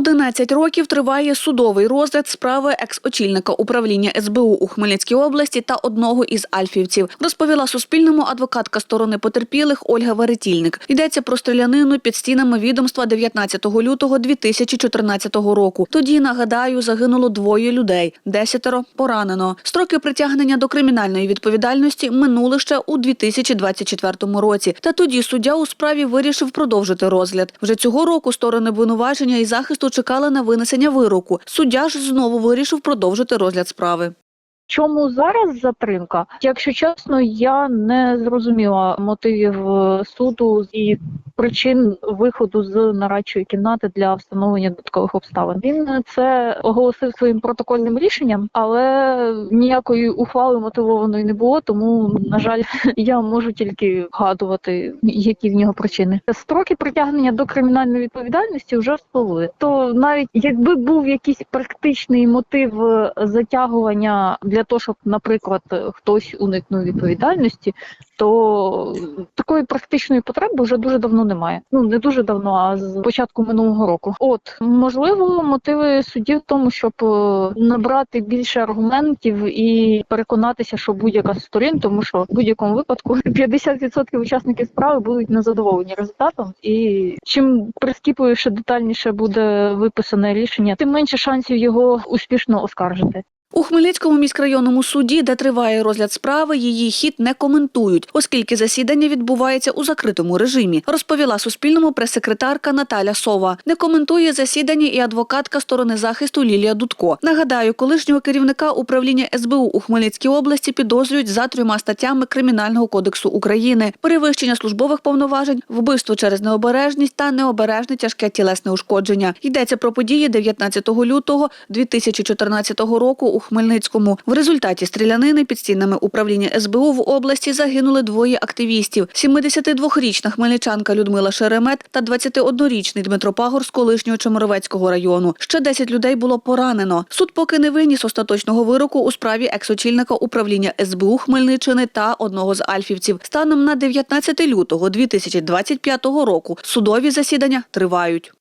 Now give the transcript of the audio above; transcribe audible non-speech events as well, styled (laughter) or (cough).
11 років триває судовий розгляд справи екс-очільника управління СБУ у Хмельницькій області та одного із альфівців. Розповіла Суспільному адвокатка сторони потерпілих Ольга Веретільник. Йдеться про стрілянину під стінами відомства 19 лютого 2014 року. Тоді, нагадаю, загинуло двоє людей, десятеро поранено. Строки притягнення до кримінальної відповідальності минули ще у 2024 році. Та тоді суддя у справі вирішив продовжити розгляд. Вже цього року сторони обвинувачення і захисту чекали на винесення вироку. Суддя ж знову вирішив продовжити розгляд справи. Чому зараз затримка? Якщо чесно, я не зрозуміла мотивів е, суду і причин виходу з нарадчої кімнати для встановлення додаткових обставин. Він це оголосив своїм протокольним рішенням, але ніякої ухвали мотивованої не було. Тому, на жаль, (laughs) я можу тільки вгадувати, які в нього причини. Строки притягнення до кримінальної відповідальності вже спливли. То навіть якби був якийсь практичний мотив е, затягування для того, щоб, наприклад, хтось уникнув відповідальності, то такої практичної потреби вже дуже давно немає. Ну не дуже давно, а з початку минулого року. От можливо, мотиви судді в тому, щоб е, набрати більше аргументів і переконатися, що будь-яка сторін, тому що в будь-якому випадку (laughs) 50% учасників справи будуть незадоволені результатом, і чим прискіпливіше детальніше буде виписане рішення, тим менше шансів його успішно оскаржити. У Хмельницькому міськрайонному суді, де триває розгляд справи, її хід не коментують, оскільки засідання відбувається у закритому режимі, розповіла Суспільному прес-секретарка Наталя Сова. Не коментує засідання і адвокатка сторони захисту Лілія Дудко. Нагадаю, колишнього керівника управління СБУ у Хмельницькій області підозрюють за трьома статтями Кримінального кодексу України: перевищення службових повноважень, вбивство через необережність та необережне тяжке тілесне ушкодження. Йдеться про події 19 лютого 2014 року у Хмельницькому. В результаті стрілянини під стінами управління СБУ в області загинули двоє активістів: 72-річна хмельничанка Людмила Шеремет та 21-річний Дмитро Пагор з колишнього Чемеровецького району. Ще 10 людей було поранено. Суд поки не виніс остаточного вироку у справі екс-очільника управління СБУ Хмельниччини та одного з альфівців. Станом на 19 лютого 2025 року судові засідання тривають.